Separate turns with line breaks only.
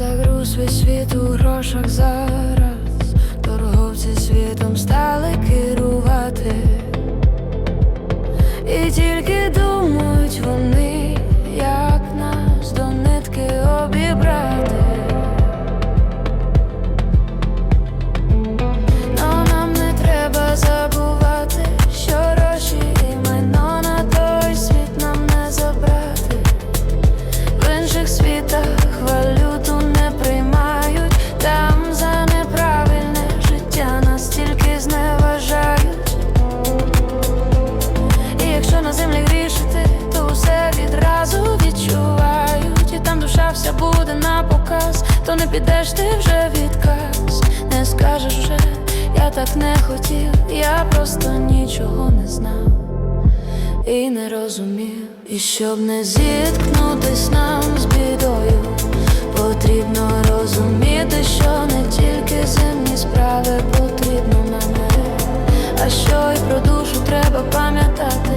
Фокус весь світ у грошах зараз. Торговці світом стали керувати. Підеш ти вже відказ, не скажеш вже, я так не хотів, я просто нічого не знав і не розумів. І щоб не зіткнутись нам з бідою, потрібно розуміти, що не тільки земні справи потрібно нам, а що й про душу треба пам'ятати.